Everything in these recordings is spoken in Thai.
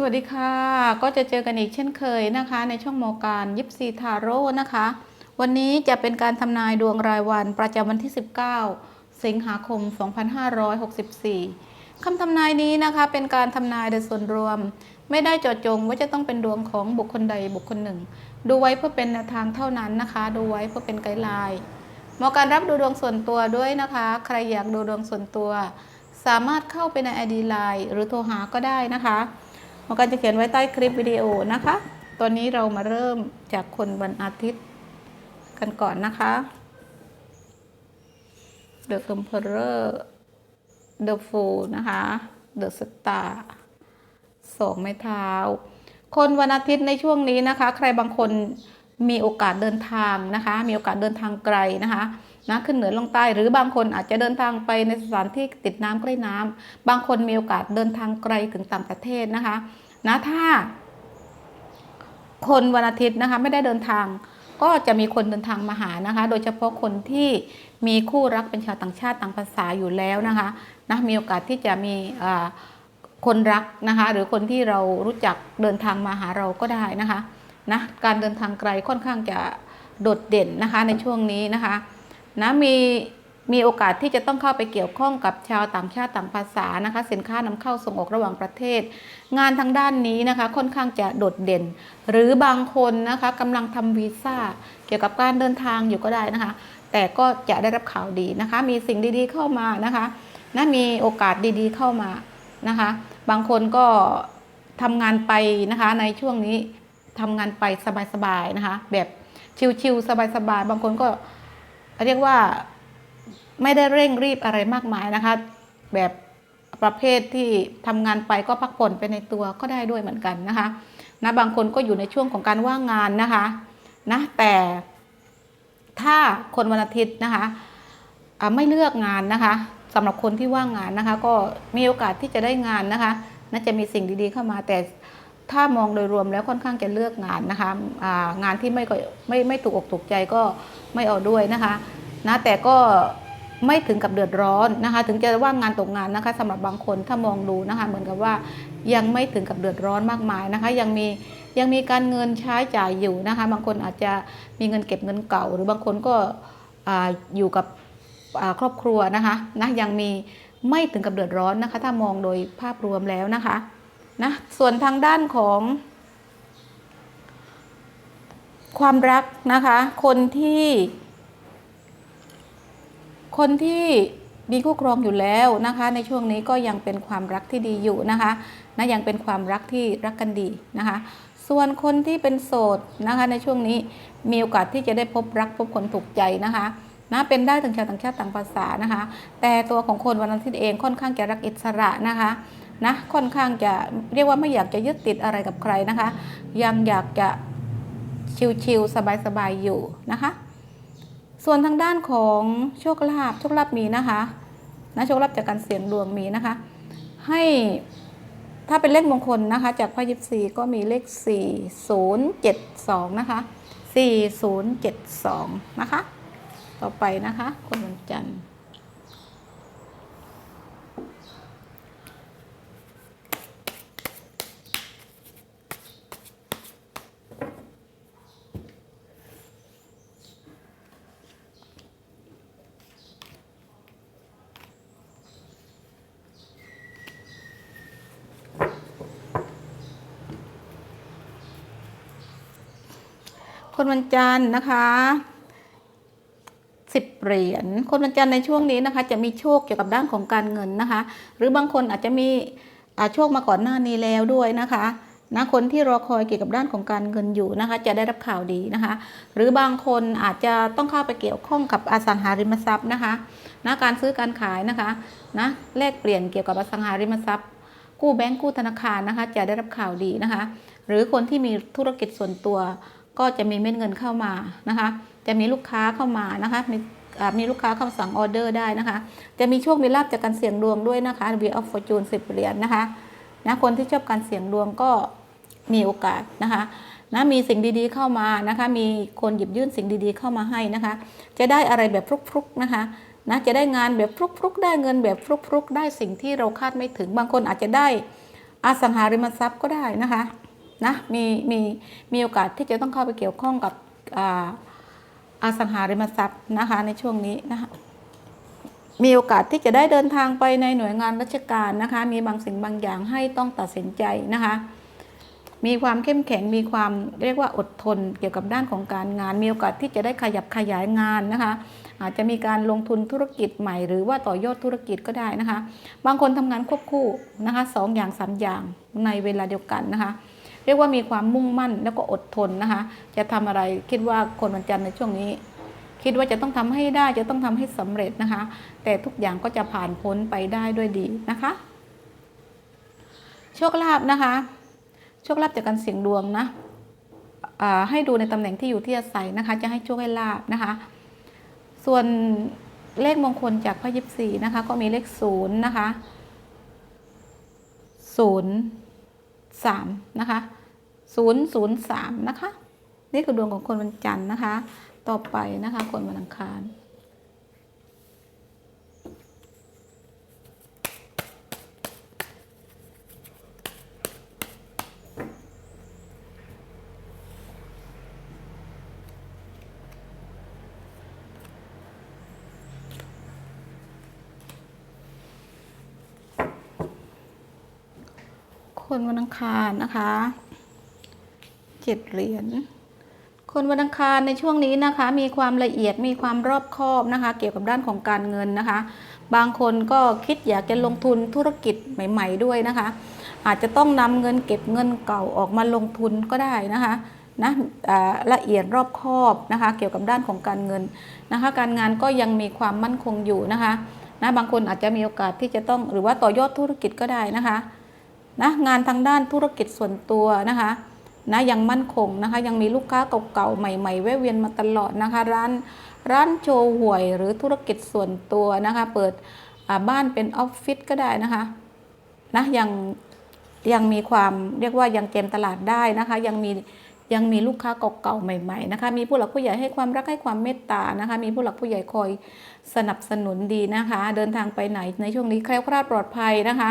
สวัสดีค่ะ ก็จะเจอกันอีกเช่นเคยนะคะ ในช่องโมการยิปซีทาโร่นะคะ วันนี้จะเป็นการทำนายดวงรายวันประจำวันที่ 19 สิงหาคม 2564 คำทำนายนี้นะคะ เป็นการทำนายโดยส่วนรวม ไม่ได้เจาะจงว่าจะต้องเป็นดวงของบุคคลใดบุคคลหนึ่ง ดูไว้เพื่อเป็นแนวทางเท่านั้นนะคะ ดูไว้เพื่อเป็นไกด์ไลน์หมาะการรับดูดวงส่วนตัวด้วยนะคะ ใครอยากดูดวงส่วนตัว สามารถเข้าไปใน ID Line หรือโทรหาก็ได้นะคะ มอการจะเขียนไว้ใต้คลิปวิดีโอนะคะ ตอนนี้เรามาเริ่มจากคนวันอาทิตย์กันก่อนนะคะ The Emperor The Fool นะคะ The Star สองไม้เท้า คนวันอาทิตย์ในช่วงนี้นะคะ ใครบางคนมีโอกาสเดินทางนะคะ มีโอกาสเดินทางไกลนะคะ นะขึ้นเหนือลงใต้ หรือบางคนอาจจะเดินทางไปในสถานที่ติดน้ำใกล้น้ำบางคนมีโอกาสเดินทางไกลถึงต่างประเทศนะคะนะถ้า คนวันอาทิตย์นะคะไม่ได้เดินทางก็จะมีคนเดินทางมาหานะคะ โดยเฉพาะคนที่มีคู่รักเป็นชาวต่างชาติต่างภาษาอยู่แล้วนะคะนะมีโอกาสที่จะมีคนรักนะคะ หรือคนที่เรารู้จักเดินทางมาหาเราก็ได้นะคะนะการเดินทางไกลค่อนข้างจะโดดเด่นนะคะในช่วงนี้นะคะ นะมีมีโอกาสที่จะต้องเข้าไปเกี่ยวข้องกับชาวต่างชาติต่างภาษานะคะสินค้านำเข้าส่งออกระหว่างประเทศ งานทางด้านนี้นะคะค่อนข้างจะโดดเด่น หรือบางคนนะคะกำลังทำวีซ่าเกี่ยวกับการเดินทางอยู่ก็ได้นะคะ แต่ก็จะได้รับข่าวดีนะคะ มีสิ่งดีๆเข้ามานะคะนะมีโอกาสดีๆเข้ามานะคะ บางคนก็ทำงานไปนะคะในช่วงนี้ทำงานไปสบายๆนะคะ แบบชิวๆสบายๆบางคนก็ เรียกว่าไม่ได้เร่งรีบอะไรมากมายนะคะ แบบประเภทที่ทำงานไปก็พักผ่อนไปในตัวก็ได้ด้วยเหมือนกันนะคะนะบางคนก็อยู่ในช่วงของการว่างงานนะคะนะแต่ถ้าคนวันอาทิตย์นะคะไม่เลือกงานนะคะสำหรับคนที่ว่างงานนะคะ ก็มีโอกาสที่จะได้งานนะคะน่าจะมีสิ่งดีๆเข้ามาแต่ ถ้ามองโดยรวมแล้วค่อนข้างจะเลือกงานนะคะงานที่ไม่ไม่ไม่ถูกอกถูกใจก็ไม่เอาด้วยนะคะนะแต่ก็ไม่ถึงกับเดือดร้อนนะคะ ถึงจะว่างงานตกงานนะคะสำหรับบางคนถ้ามองดูนะคะ เหมือนกับว่ายังไม่ถึงกับเดือดร้อนมากมายนะคะ ยังมียังมีการเงินใช้จ่ายอยู่นะคะ บางคนอาจจะมีเงินเก็บเงินเก่า หรือบางคนก็ออยู่กับครอบครัวนะคะนะยังมีไม่ถึงกับเดือดร้อนนะคะ ถ้ามองโดยภาพรวมแล้วนะคะ นะส่วนทางด้านของความรักนะคะ คนที่ คนที่มีคู่ครองอยู่แล้วนะคะ ในช่วงนี้ก็ยังเป็นความรักที่ดีอยู่นะคะนะยังเป็นความรักที่รักกันดีนะคะ ส่วนคนที่เป็นโสดนะคะ ในช่วงนี้มีโอกาสที่จะได้พบรักพบคนถูกใจนะคะนะเป็นได้ถึงชาวต่างชาติต่างภาษานะคะ แต่ตัวของคนวันอาทิตย์เองค่อนข้างจะรักอิสระนะคะ นะค่อนข้างจะเรียกว่าไม่อยากจะยึดติดอะไรกับใครนะคะ ยังอยากจะชิลๆสบายๆอยู่นะคะ ส่วนทางด้านของโชคลาภโชคลาภมีนะคะนะโชคลาภจากการเสี่ยงดวงมีนะคะ ให้ถ้าเป็นเลขมงคลนะคะ จากพระยิปซีก็มีเลข 4072 นะคะ 4072 นะคะ ต่อไปนะคะคนวันจันทร์ คนวันจันทร์นะคะสิบเหรียญคนวันจันทร์ในช่วงนี้นะคะ จะมีโชคเกี่ยวกับด้านของการเงินนะคะ หรือบางคนอาจจะมีอาโชคมาก่อนหน้านี้แล้วด้วยนะคะนะคนที่รอคอยเกี่ยวกับด้านของการเงินอยู่นะคะ จะได้รับข่าวดีนะคะ หรือบางคนอาจจะต้องเข้าไปเกี่ยวข้องกับอสังหาริมทรัพย์นะคะนะการซื้อการขายนะคะนะแลกเปลี่ยนเกี่ยวกับอสังหาริมทรัพย์ กู้แบงก์กู้ธนาคารนะคะ จะได้รับข่าวดีนะคะ หรือคนที่มีธุรกิจส่วนตัว ก็จะมีเม็ดเงินเข้ามานะคะ จะมีลูกค้าเข้ามานะคะมีมีลูกค้าเข้าสั่งออเดอร์ได้นะคะ จะมีโชคมีลาบจากการเสี่ยงดวงด้วยนะคะ Wheel of Fortune 10 เหรียญนะคะนะคนที่ชอบการเสี่ยงดวงก็มีโอกาสนะคะนะมีสิ่งดีๆเข้ามานะคะ มีคนหยิบยื่นสิ่งดีๆเข้ามาให้นะคะ จะได้อะไรแบบฟลุกๆนะคะนะจะได้งานแบบฟลุกๆ ได้เงินแบบฟลุกๆ ได้สิ่งที่เราคาดไม่ถึงบางคนอาจจะได้อสังหาริมทรัพย์ก็ได้นะคะ นะมีมีมีโอกาสที่จะต้องเข้าไปเกี่ยวข้องกับอาสังหาริมทรัพย์นะคะในช่วงนี้นะคะมีโอกาสที่จะได้เดินทางไปในหน่วยงานราชการนะคะ มีบางสิ่งบางอย่างให้ต้องตัดสินใจนะคะ มีความเข้มแข็งมีความเรียกว่าอดทนเกี่ยวกับด้านของการงาน มีโอกาสที่จะได้ขยับขยายงานนะคะ อาจจะมีการลงทุนธุรกิจใหม่ หรือว่าต่อยอดธุรกิจก็ได้นะคะ บางคนทำงานควบคู่นะคะสองอย่างสามอย่างในเวลาเดียวกันนะคะ เรียกว่ามีความมุ่งมั่นแล้วก็อดทนนะคะ จะทำอะไรคิดว่าคนวันจันทร์ในช่วงนี้ คิดว่าจะต้องทำให้ได้จะต้องทำให้สำเร็จนะคะ แต่ทุกอย่างก็จะผ่านพ้นไปได้ด้วยดีนะคะโชคลาภนะคะโชคลาภจากการเสี่ยงดวงนะให้ดูในตำแหน่งที่อยู่ที่อาศัยนะคะ จะให้โชคให้ลาบนะคะ ส่วนเลขมงคลจากพระยิบสี่นะคะ ก็มีเลขศูนย์นะคะศูนย์สามนะคะ ศูนย์ศูนย์สามนะคะ นี่คือดวงของคนวันจันทร์นะคะ ต่อไปนะคะ คนวันอังคารคนวันอังคารนะคะ เจ็ดเหรียญคนวันอังคารในช่วงนี้นะคะ มีความละเอียดมีความรอบคอบนะคะ เกี่ยวกับด้านของการเงินนะคะ บางคนก็คิดอยากจะลงทุนธุรกิจใหม่ ๆ ด้วยนะคะ อาจจะต้องนำเงินเก็บเงินเก่าออกมาลงทุนก็ได้นะคะนะละเอียดรอบคอบนะคะ เกี่ยวกับด้านของการเงินนะคะ การงานก็ยังมีความมั่นคงอยู่นะคะนะบางคนอาจจะมีโอกาสที่จะต้องหรือว่าต่อยอดธุรกิจก็ได้นะคะนะงานทางด้านธุรกิจส่วนตัวนะคะ นะยังมั่นคงนะคะ ยังมีลูกค้าเก่าๆใหม่ ๆ แวะเวียนมาตลอดนะคะ ร้านร้านโชว์หวยหรือธุรกิจส่วนตัวนะคะ เปิดบ้านเป็นออฟฟิศก็ได้นะคะนะยังยังมีความเรียกว่ายังเกมตลาดได้นะคะ ยังมียังมีลูกค้าเก่าๆใหม่ๆนะคะ มีผู้หลักผู้ใหญ่ให้ความรักให้ความเมตตานะคะ มีผู้หลักผู้ใหญ่คอยสนับสนุนดีนะคะ เดินทางไปไหนในช่วงนี้แคล้วคลาดปลอดภัยนะคะ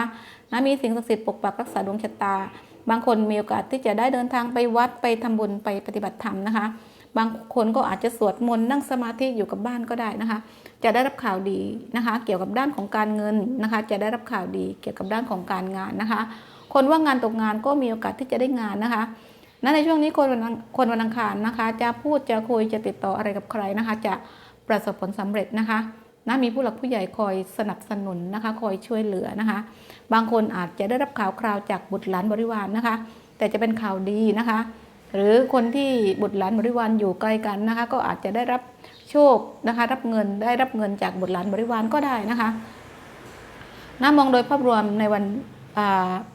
นะมีสิ่งศักดิ์สิทธิ์ปกปักรักษาดวงชะตา บางคนมีโอกาสที่จะได้เดินทางไปวัดไปทำบุญไปปฏิบัติธรรมนะคะ บางคนก็อาจจะสวดมนต์นั่งสมาธิอยู่กับบ้านก็ได้นะคะ จะได้รับข่าวดีนะคะ เกี่ยวกับด้านของการเงินนะคะ จะได้รับข่าวดีเกี่ยวกับด้านของการงานนะคะ คนว่างงานตกงานก็มีโอกาสที่จะได้งานนะคะนั้นในช่วงนี้คนวันคนวันอังคารนะคะ จะพูดจะคุยจะติดต่ออะไรกับใครนะคะ จะประสบผลสำเร็จนะคะ นะมีผู้หลักผู้ใหญ่คอยสนับสนุนนะคะคอยช่วยเหลือนะคะ บางคนอาจจะได้รับข่าวคราวจากบุตรหลานบริวารนนะคะ แต่จะเป็นข่าวดีนะคะ หรือคนที่บุตรหลานบริวารอยู่ใกล้กันนะคะ ก็อาจจะได้รับโชคนะคะ รับเงินได้รับเงินจากบุตรหลานบริวารก็ได้นะคะนะมองโดยภาพรวมในวัน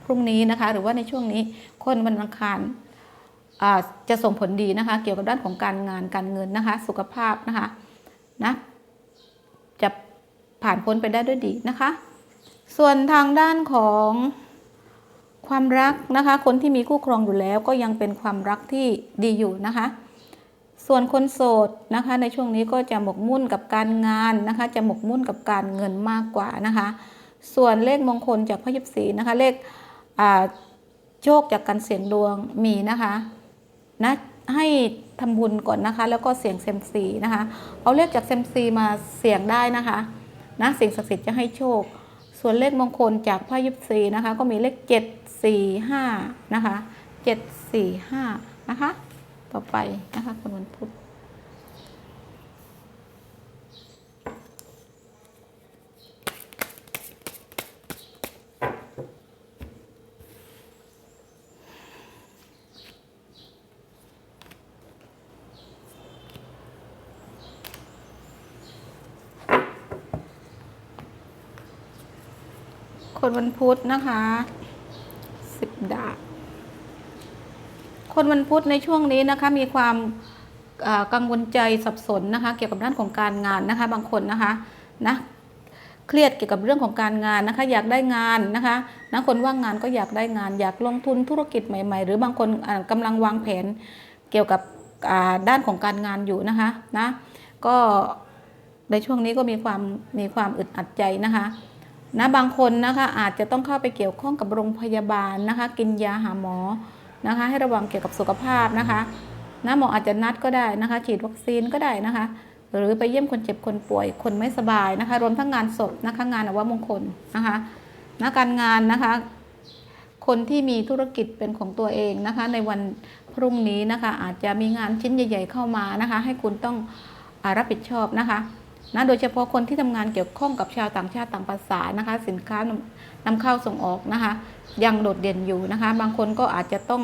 พรุ่งนี้นะคะ หรือว่าในช่วงนี้คนวันอังคารจะส่งผลดีนะคะ เกี่ยวกับด้านของการงานการเงินนะคะ สุขภาพนะคะนะ ผ่านพ้นไปได้ด้วยดีนะคะ ส่วนทางด้านของความรักนะคะ คนที่มีคู่ครองอยู่แล้วก็ยังเป็นความรักที่ดีอยู่นะคะ ส่วนคนโสดนะคะ ในช่วงนี้ก็จะหมกมุ่นกับการงานนะคะ จะหมกมุ่นกับการเงินมากกว่านะคะ ส่วนเลขมงคลจากพระยิบสีนะคะเลขโชคจากการเสี่ยงดวงมีนะคะนะให้ทำบุญก่อนนะคะ แล้วก็เสี่ยงเซมซีนะคะ เอาเลขจากเซมซีมาเสี่ยงได้นะคะ นะสิ่งศักดิ์สิทธิ์จะให้โชค ส่วนเลขมงคลจากพระยิบซีนะคะ ก็มีเลข 7 4 5 นะคะ 7 4 5 นะคะ ต่อไปนะคะคนวันพุธ คนวันพุธนะคะสิบดาบคนวันพุธในช่วงนี้นะคะมีความกังวลใจสับสนนะคะ เกี่ยวกับด้านของการงานนะคะ บางคนนะคะนะเครียดเกี่ยวกับเรื่องของการงานนะคะ อยากได้งานนะคะนะคนว่างงานก็อยากได้งาน อยากลงทุนธุรกิจใหม่ ๆ หรือบางคนอ่ากำลังวางแผนเกี่ยวกับด้านของการงานอยู่นะคะนะก็ในช่วงนี้ก็มีความมีความอึดอัดใจนะคะ นะบางคนนะคะอาจจะต้องเข้าไปเกี่ยวข้องกับโรงพยาบาลนะคะ กินยาหาหมอนะคะ ให้ระวังเกี่ยวกับสุขภาพนะคะนะหมออาจจะนัดก็ได้นะคะ ฉีดวัคซีนก็ได้นะคะ หรือไปเยี่ยมคนเจ็บคนป่วยคนไม่สบายนะคะ รวมทั้งงานศพนะคะงานอวมงคลนะคะนะการงานนะคะ คนที่มีธุรกิจเป็นของตัวเองนะคะ ในวันพรุ่งนี้นะคะ อาจจะมีงานชิ้นใหญ่ ๆ เข้ามานะคะ ให้คุณต้องอรับผิดชอบนะคะ นะโดยเฉพาะคนที่ทำงานเกี่ยวข้องกับชาวต่างชาติต่างภาษานะคะ สินค้านำนเข้าส่งออกนะคะ ยังโดดเด่นอยู่นะคะ บางคนก็อาจจะต้อง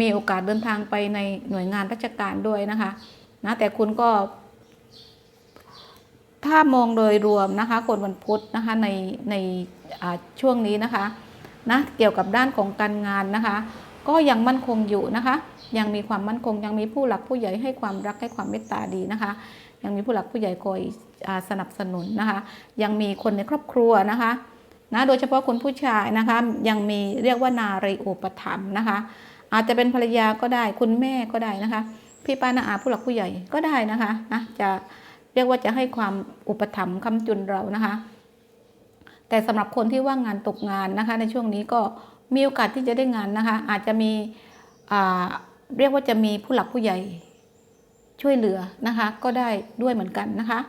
มีโอกาสเดินทางไปในหน่วยงานราชการด้วยนะคะนะแต่คุณก็ ถ้ามองโดยรวมนะคะ คนวันพุธนะคะในในช่วงนี้นะคะนะเกี่ยวกับด้านของการงานนะคะ ก็ยังมั่นคงอยู่นะคะ ยังมีความมั่นคง ยังมีผู้หลักผู้ใหญ่ให้ความรักให้ความเมตตาดีนะคะ ยังมีผู้หลักผู้ใหญ่คอยสนับสนุนนะคะ ยังมีคนในครอบครัวนะคะนะโดยเฉพาะคนผู้ชายนะคะยังมีเรียกว่านารีอุปถัมภ์นะคะ อาจจะเป็นภรรยาก็ได้คุณแม่ก็ได้นะคะ พี่ป้านาอาผู้หลักผู้ใหญ่ก็ได้นะคะนะจะเรียกว่าจะให้ความอุปถัมภ์คำจุนเรานะคะ แต่สำหรับคนที่ว่างงานตกงานนะคะ ในช่วงนี้ก็มีโอกาสที่จะได้งานนะคะ อาจจะมีอ่า เรียกว่าจะมีผู้หลักผู้ใหญ่ช่วยเหลือนะคะ ก็ได้ด้วยเหมือนกันนะคะ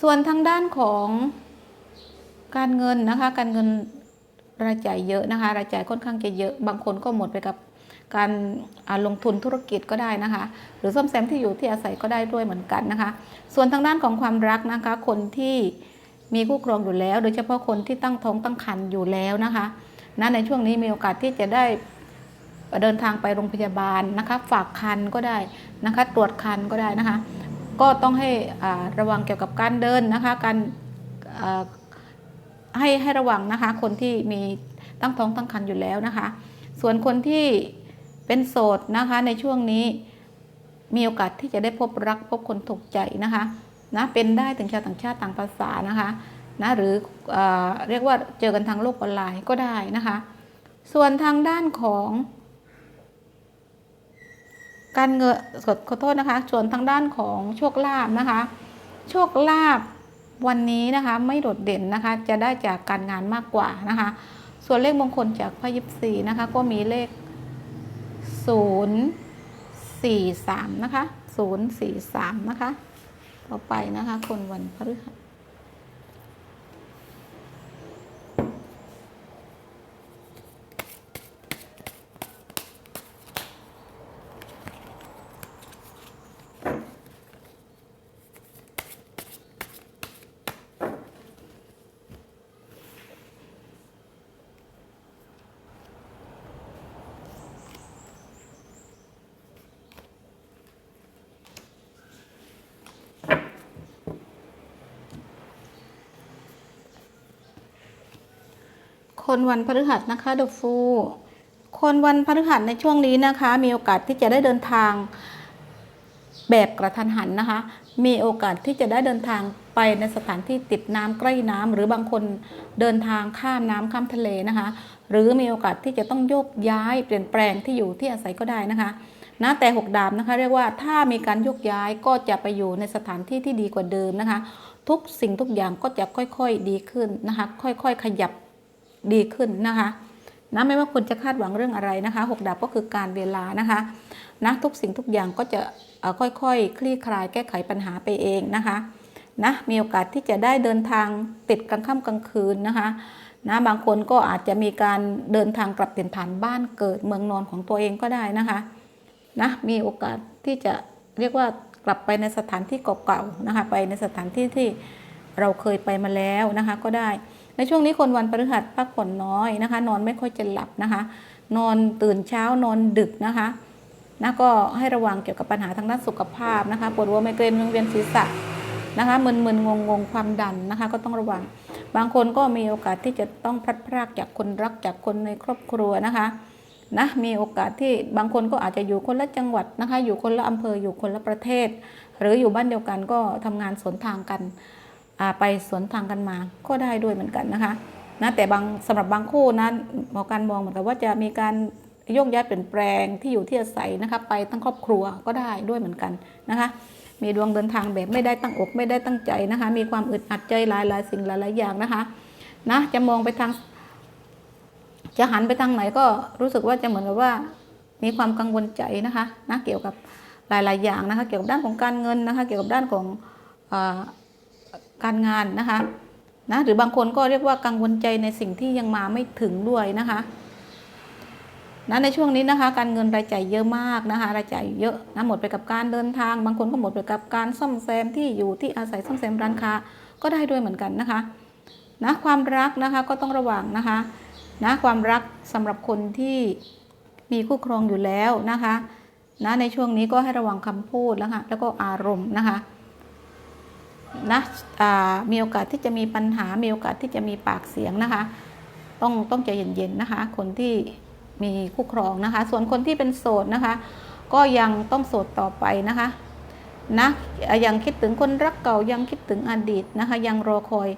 ส่วนทางด้านของการเงินนะคะ การเงินรายจ่ายเยอะนะคะ รายจ่ายค่อนข้างจะเยอะ บางคนก็หมดไปกับการลงทุนธุรกิจก็ได้นะคะ หรือซ่อมแซมที่อยู่ที่อาศัยก็ได้ด้วยเหมือนกันนะคะ ส่วนทางด้านของความรักนะคะ คนที่มีคู่ครองอยู่แล้ว โดยเฉพาะคนที่ตั้งท้องตั้งครรภ์อยู่แล้วนะคะนะในช่วงนี้มีโอกาสที่จะได้ เดินทางไปโรงพยาบาลนะคะ ฝากคันก็ได้นะคะ ตรวจคันก็ได้นะคะ ก็ต้องให้ระวังเกี่ยวกับการเดินนะคะ การให้ให้ระวังนะคะ คนที่มีตั้งท้องตั้งครรภ์อยู่แล้วนะคะ ส่วนคนที่เป็นโสดนะคะในช่วงนี้มีโอกาสที่จะได้พบรักพบคนถูกใจนะคะนะเป็นได้ถึงชาวต่างชาติต่างภาษานะคะนะหรืออเรียกว่าเจอกันทางโลกออนไลน์ก็ได้นะคะ ส่วนทางด้านของ การเงินขอขอโทษนะคะส่วนทางด้านของโชคลาภนะคะ โชคลาภวันนี้นะคะไม่โดดเด่นนะคะ จะได้จากการงานมากกว่านะคะ ส่วนเลขมงคลจากพระยิปซีนะคะ ก็มีเลข 043 นะคะ 043 นะคะ ต่อไปนะคะ คนวันพฤหัส คนวันพฤหัสนะคะเดอะฟูคนวันพฤหัสในช่วงนี้นะคะ มีโอกาสที่จะได้เดินทาง แบบกระทันหันนะคะ มีโอกาสที่จะได้เดินทางไปในสถานที่ติดน้ำใกล้น้ำหรือบางคนเดินทางข้ามน้ำข้ามทะเลนะคะ หรือมีโอกาสที่จะต้องโยกย้ายเปลี่ยนแปลงที่อยู่ที่อาศัยก็ได้นะคะนะแต่หกดาบนะคะ เรียกว่าถ้ามีการโยกย้ายก็จะไปอยู่ในสถานที่ที่ดีกว่าเดิมนะคะ ทุกสิ่งทุกอย่างก็จะค่อยๆดีขึ้นนะคะ ค่อยๆ ขยับ ดีขึ้นนะคะนะไม่ว่าคุณจะคาดหวังเรื่องอะไรนะคะหกดาบก็คือการเวลานะคะนะทุกสิ่งทุกอย่างก็จะค่อยๆคลี่คลายแก้ไขปัญหาไปเองนะคะนะมีโอกาสที่จะได้เดินทางติดกลางค่ำกลางคืนนะคะนะบางคนก็อาจจะมีการเดินทางกลับถิ่นฐานบ้านเกิดเมืองนอนของตัวเองก็ได้นะคะนะมีโอกาสที่จะเรียกว่ากลับไปในสถานที่เก่าๆนะคะไปในสถานที่ที่เราเคยไปมาแล้วนะคะก็ได้ ในช่วงนี้คนวันพฤหัสพักผ่อนน้อยนะคะ นอนไม่ค่อยจะหลับนะคะ นอนตื่นเช้านอนดึกนะคะนะก็ให้ระวังเกี่ยวกับปัญหาทางด้านสุขภาพนะคะปวดหัวไมเกรนวิงเวียนศีรษะนะคะมึนๆงงๆความดันนะคะ ก็ต้องระวัง บางคนก็มีโอกาสที่จะต้องพลัดพรากจากคนรักจากคนในครอบครัวนะคะนะมีโอกาสที่บางคนก็อาจจะอยู่คนละจังหวัดนะคะ อยู่คนละอำเภออยู่คนละประเทศ หรืออยู่บ้านเดียวกันก็ทำงานสวนทางกัน ไปสวนทางกันมาก็ได้ด้วยเหมือนกันนะคะนะแต่บางสำหรับบางคู่นะหมอการมองเหมือนกับว่าจะมีการโยกย้ายเปลี่ยนแปลงที่อยู่ที่อาศัยนะคะไปทั้งครอบครัวก็ได้ด้วยเหมือนกันนะคะ มีดวงเดินทางแบบไม่ได้ตั้งอกไม่ได้ตั้งใจนะคะ มีความอึดอัดใจหลายหลายสิ่งหลายๆอย่างนะคะนะจะมองไปทาง จะหันไปทางไหนก็รู้สึกว่าจะเหมือนกับว่า มีความกังวลใจนะคะนะเกี่ยวกับหลาย ๆ อย่างนะคะ เกี่ยวกับด้านของการเงินนะคะ เกี่ยวกับด้านของอ การงานนะคะนะหรือบางคนก็เรียกว่ากังวลใจในสิ่งที่ยังมาไม่ถึงด้วยนะคะนะในช่วงนี้นะคะ การเงินรายจ่ายเยอะมากนะคะ รายจ่ายเยอะนะหมดไปกับการเดินทาง บางคนก็หมดไปกับการซ่อมแซมที่อยู่ที่อาศัยซ่อมแซมร้านค้าก็ได้ด้วยเหมือนกันนะคะนะความรักนะคะก็ต้องระวังนะคะนะความรักสำหรับคนที่มีคู่ครองอยู่แล้วนะคะนะในช่วงนี้ก็ให้ระวังคำพูดแล้วค่ะแล้วก็อารมณ์นะคะ นะมีโอกาสที่จะมีปัญหา มีโอกาสที่จะมีปากเสียงนะคะ ต้องต้องใจเย็นๆนะคะ คนที่มีคู่ครองนะคะ ส่วนคนที่เป็นโสดนะคะ ก็ยังต้องโสดต่อไปนะคะนะยังคิดถึงคนรักเก่ายังคิดถึงอดีตนะคะ ยังรอคอย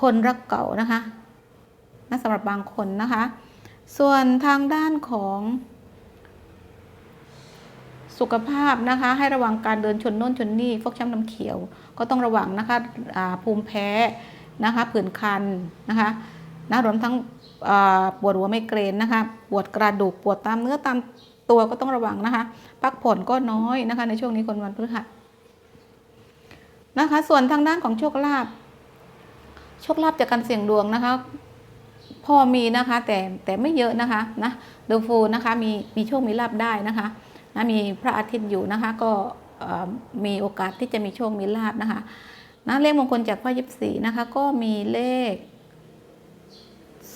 คนรักเก่านะคะนะสำหรับบางคนนะคะ ส่วนทางด้านของ สุขภาพนะคะ ให้ระวังการเดินชนโน่นชนนี่ฟกช้ำน้ำเขียว ก็ต้องระวังนะคะภูมิแพ้นะคะผื่นคันนะคะนะรวมทั้งปวดหัวไมเกรนนะคะ ปวดกระดูกปวดตามเนื้อตามตัวก็ต้องระวังนะคะ พักผ่อนก็น้อยนะคะ ในช่วงนี้คนวันพฤหัสนะคะ ส่วนทางด้านของโชคลาภโชคลาภจากการเสี่ยงดวงนะคะพอมีนะคะแต่แต่ไม่เยอะนะคะนะเดฟูนะคะมีมีโชคมีลาบได้นะคะ นะมีพระอาทิตย์อยู่นะคะ ก็มีโอกาสที่จะมีโชค มีลาบนะคะนะเลขมงคลจากพ่อยิบสีนะคะ ก็มีเลข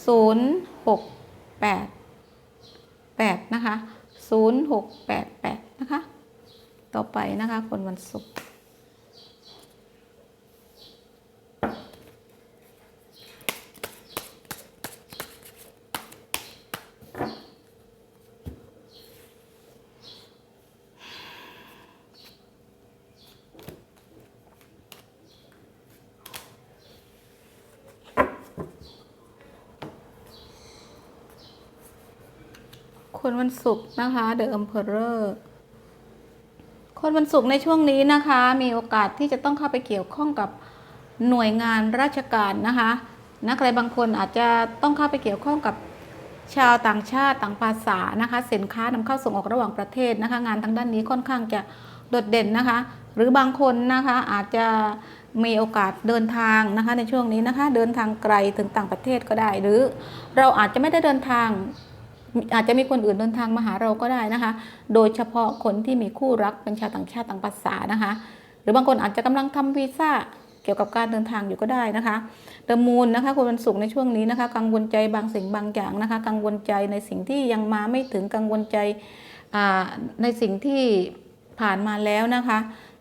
0 6 8 8 นะคะ 0 6 8 8 นะคะ ต่อไปนะคะ คนวันศุกร์ วันศุกร์นะคะ The Emperor คนวันศุกร์ในช่วงนี้นะคะ มีโอกาสที่จะต้องเข้าไปเกี่ยวข้องกับหน่วยงานราชการนะคะนะใครบางคนอาจจะต้องเข้าไปเกี่ยวข้องกับชาวต่างชาติต่างภาษานะคะ สินค้านำเข้าส่งออกระหว่างประเทศนะคะ งานทางด้านนี้ค่อนข้างจะโดดเด่นนะคะ หรือบางคนนะคะอาจจะมีโอกาสเดินทางนะคะในช่วงนี้นะคะ เดินทางไกลถึงต่างประเทศก็ได้ หรือเราอาจจะไม่ได้เดินทาง อาจจะมีคนอื่นเดินทางมาหาเราก็ได้นะคะ โดยเฉพาะคนที่มีคู่รักเป็นชาวต่างชาติต่างภาษานะคะ หรือบางคนอาจจะกำลังทำวีซ่าเกี่ยวกับการเดินทางอยู่ก็ได้นะคะเดมูลนะคะคนวันศุกร์ในช่วงนี้นะคะ กังวลใจบางสิ่งบางอย่างนะคะ กังวลใจในสิ่งที่ยังมาไม่ถึงกังวลใจในสิ่งที่ผ่านมาแล้วนะคะ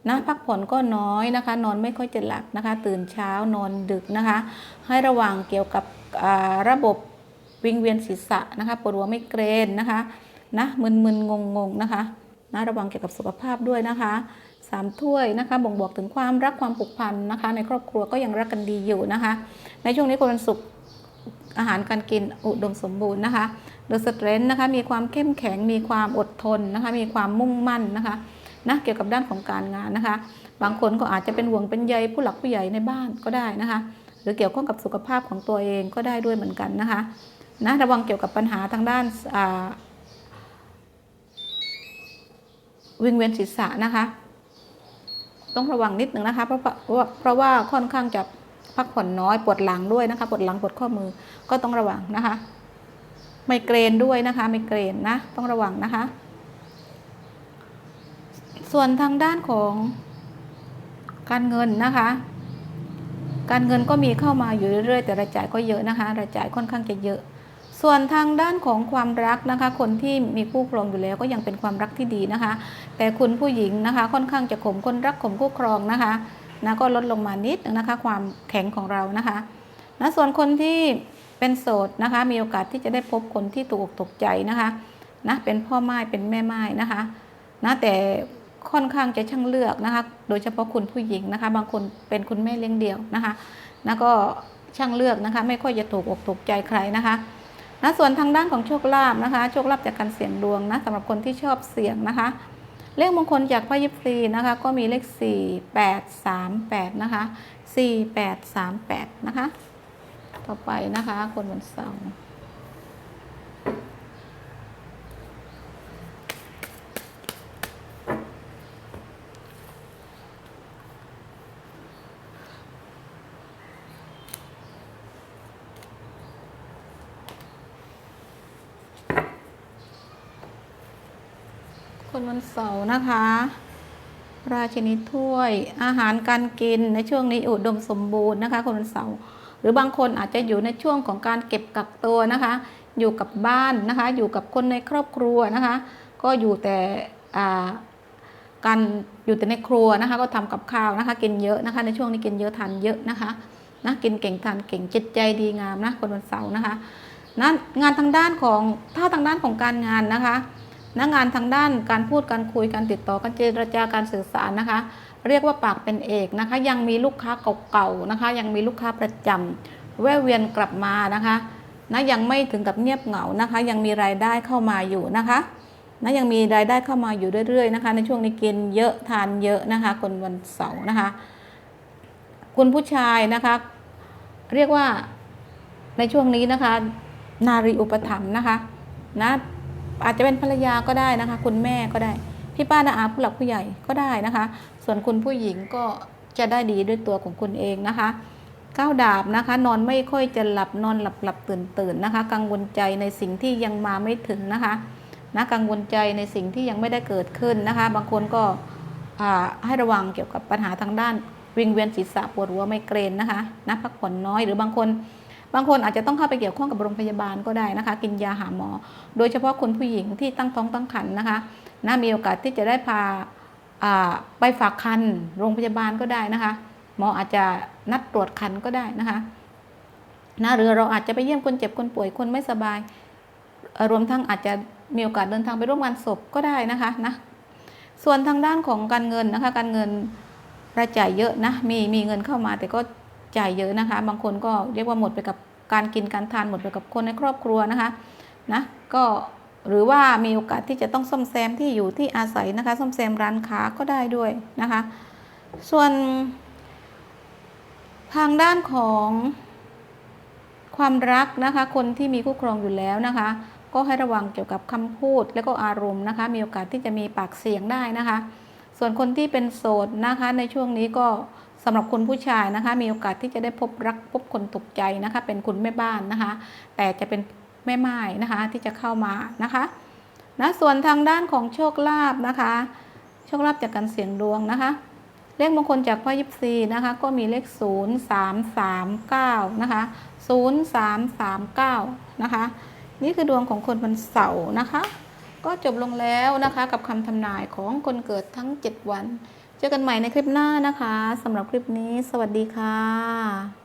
นะพักผ่อนก็น้อยนะคะ นอนไม่ค่อยจะหลับนะคะ ตื่นเช้านอนดึกนะคะ ให้ระวังเกี่ยวกับระบบ วิงเวียนศีรษะนะคะปวดหัวไม่เกรนนะคะนะมึนๆงงๆนะคะนะระวังเกี่ยวกับสุขภาพด้วยนะคะสามถ้วยนะคะบ่งบอกถึงความรักความผูกพันนะคะ ในครอบครัวก็ยังรักกันดีอยู่นะคะ ในช่วงนี้คนวันศุกร์อาหารการกินอุดมสมบูรณ์นะคะโดยสเตรนนะคะมีความเข้มแข็งมีความอดทนนะคะ มีความมุ่งมั่นนะคะนะเกี่ยวกับด้านของการงานนะคะ บางคนก็อาจจะเป็นห่วงเป็นใยผู้หลักผู้ใหญ่ในบ้านก็ได้นะคะ หรือเกี่ยวข้องกับสุขภาพของตัวเองก็ได้ด้วยเหมือนกันนะคะ นะระวังเกี่ยวกับปัญหาทางด้านวิงเวียนศีรษะนะคะ ต้องระวังนิดหนึ่งนะคะเพราะว่าเพราะว่าค่อนข้างจะพักผ่อนน้อยปวดหลังด้วยนะคะปวดหลังปวดข้อมือก็ต้องระวังนะคะ ไมเกรนด้วยนะคะไมเกรนนะต้องระวังนะคะ ส่วนทางด้านของการเงินนะคะ การเงินก็มีเข้ามาอยู่เรื่อยๆ แต่รายจ่ายก็เยอะนะคะ รายจ่ายค่อนข้างจะเยอะ ส่วนทางด้านของความรักนะคะ คนที่มีคู่ครองอยู่แล้วก็ยังเป็นความรักที่ดีนะคะ แต่คุณผู้หญิงนะคะ ค่อนข้างจะข่มคนรักข่มคู่ครองนะคะนะก็ลดลงมานิดนึงนะคะ ความแข็งของเรานะคะนะส่วนคนที่เป็นโสดนะคะ มีโอกาสที่จะได้พบคนที่ถูกอกถูกใจนะคะนะเป็นพ่อไม้เป็นแม่ไม้นะคะนะแต่ค่อนข้างจะช่างเลือกนะคะ โดยเฉพาะคุณผู้หญิงนะคะ บางคนเป็นคุณแม่เลี้ยงเดี่ยวนะคะนะก็ช่างเลือกนะคะ ไม่ค่อยจะถูกอกถูกใจใครนะคะ นะส่วนทางด้านของโชคลาภนะคะ โชคลาภจากการเสี่ยงดวงนะสำหรับคนที่ชอบเสี่ยงนะคะ เลขมงคลจากพระยิปซีนะคะ ก็มีเลข 4 8 3 8 นะคะ 4 8 3 8 นะคะ ต่อไปนะคะ คนวันเสาร์ คนวันเสาร์นะคะ ราชินีถ้วยอาหารการกินในช่วงนี้อุดมสมบูรณ์นะคะ คนวันเสาร์หรือบางคนอาจจะอยู่ในช่วงของการเก็บกักตัวนะคะ อยู่กับบ้านนะคะ อยู่กับคนในครอบครัวนะคะ ก็อยู่แต่การอยู่แต่ในครัวนะคะ ก็ทำกับข้าวนะคะ กินเยอะนะคะ ในช่วงนี้กินเยอะทานเยอะนะคะนะกินเก่งทานเก่งจิตใจดีงามนะคนวันเสาร์นะคะนะงานทางด้านของถ้าทางด้านของการงานนะคะ นะงานทางด้านการพูดการคุยการติดต่อการเจรจาการสื่อสารนะคะ เรียกว่าปากเป็นเอกนะคะ ยังมีลูกค้าเก่าๆนะคะ ยังมีลูกค้าประจำแวะเวียนกลับมานะคะนะยังไม่ถึงกับเงียบเหงานะคะ ยังมีรายได้เข้ามาอยู่นะคะนะยังมีรายได้เข้ามาอยู่เรื่อยๆนะคะ ในช่วงนี้กินเยอะทานเยอะนะคะ คนวันเสาร์นะคะ คุณผู้ชายนะคะ เรียกว่าในช่วงนี้นะคะ นารีอุปถัมภ์นะคะนะ อาจจะเป็นภรรยาก็ได้นะคะ คุณแม่ก็ได้ พี่ป้านาอาผู้หลักผู้ใหญ่ก็ได้นะคะ ส่วนคุณผู้หญิงก็จะได้ดีด้วยตัวของคุณเองนะคะก้าวดาบนะคะ นอนไม่ค่อยจะหลับนอนหลับหลับตื่นตื่นนะคะ กังวลใจในสิ่งที่ยังมาไม่ถึงนะคะนะกังวลใจในสิ่งที่ยังไม่ได้เกิดขึ้นนะคะ บางคนก็ให้ระวังเกี่ยวกับปัญหาทางด้านวิงเวียนศีรษะปวดหัวไมเกรนนะคะนะพักผ่อนน้อยหรือบางคน บางคนอาจจะต้องเข้าไปเกี่ยวข้องกับโรงพยาบาลก็ได้นะคะ กินยาหาหมอ โดยเฉพาะคนผู้หญิงที่ตั้งท้องตั้งครรภ์นะคะนะมีโอกาสที่จะได้พาไปฝากคันโรงพยาบาลก็ได้นะคะ หมออาจจะนัดตรวจคันก็ได้นะคะนะหรือเราอาจจะไปเยี่ยมคนเจ็บคนป่วยคนไม่สบาย รวมทั้งอาจจะมีโอกาสเดินทางไปร่วมงานศพก็ได้นะคะนะส่วนทางด้านของการเงินนะคะ การเงินรายจ่ายเยอะนะมีมีเงินเข้ามาแต่ก็ จ่ายเยอะนะคะ บางคนก็เรียกว่าหมดไปกับการกินการทานหมดไปกับคนในครอบครัวนะคะนะก็หรือว่ามีโอกาสที่จะต้องซ่อมแซมที่อยู่ที่อาศัยนะคะซ่อมแซมร้านค้าก็ได้ด้วยนะคะ ส่วน ทางด้านของความรักนะคะ คนที่มีคู่ครองอยู่แล้วนะคะ ก็ให้ระวังเกี่ยวกับคำพูดและก็อารมณ์นะคะ มีโอกาสที่จะมีปากเสียงได้นะคะ ส่วนคนที่เป็นโสดนะคะ ในช่วงนี้ก็ สำหรับคนผู้ชายนะคะ มีโอกาสที่จะได้พบรักพบคนถูกใจนะคะ เป็นคุณแม่บ้านนะคะ แต่จะเป็นแม่ไม้นะคะที่จะเข้ามานะคะนะส่วนทางด้านของโชคลาภนะคะ โชคลาภจากการเสี่ยงดวงนะคะ เลขมงคลจากพ่อยิปซีนะคะ ก็มีเลข 0 3 3 9 นะคะ 0 3 3 9 นะคะ นี่คือดวงของคนวันเสาร์นะคะ ก็จบลงแล้วนะคะกับคำทำนายของคนเกิดทั้ง 7 วัน เจอกันใหม่ในคลิปหน้านะคะสำหรับคลิปนี้ สวัสดีค่ะ